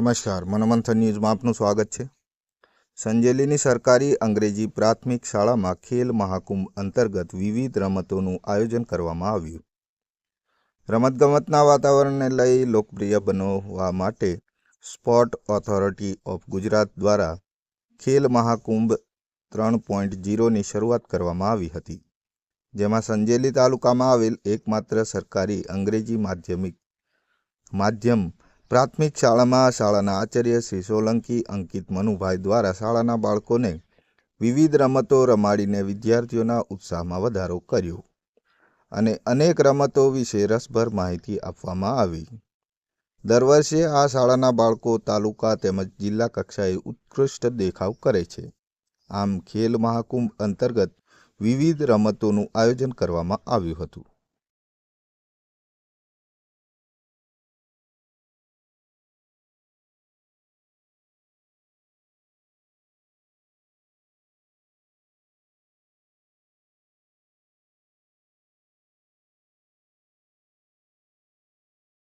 નમસ્કાર, મનોમંથન ન્યૂઝમાં આપનું સ્વાગત છે. સંજેલીની સરકારી અંગ્રેજી પ્રાથમિક શાળામાં ખેલ મહાકુંભ અંતર્ગત વિવિધ રમતોનું આયોજન કરવામાં આવ્યું. રમતગમતના વાતાવરણને લઈ લોકપ્રિય બનાવવા માટે સ્પોર્ટ ઓથોરિટી ઓફ ગુજરાત દ્વારા ખેલ મહાકુંભ ત્રણ પોઈન્ટ જીરોની શરૂઆત કરવામાં આવી હતી, જેમાં સંજેલી તાલુકામાં આવેલ એકમાત્ર સરકારી અંગ્રેજી માધ્યમિક માધ્યમ પ્રાથમિક શાળામાં શાળાના આચાર્ય શ્રી સોલંકી, અંકિત મનુભાઈ દ્વારા શાળાના બાળકોને વિવિધ રમતો રમાડીને વિદ્યાર્થીઓના ઉત્સાહમાં વધારો કર્યો અને અનેક રમતો વિશે રસભર માહિતી આપવામાં આવી. દર વર્ષે આ શાળાના બાળકો તાલુકા તેમજ જિલ્લા કક્ષાએ ઉત્કૃષ્ટ દેખાવ કરે છે. આમ ખેલ મહાકુંભ અંતર્ગત વિવિધ રમતોનું આયોજન કરવામાં આવ્યું હતું.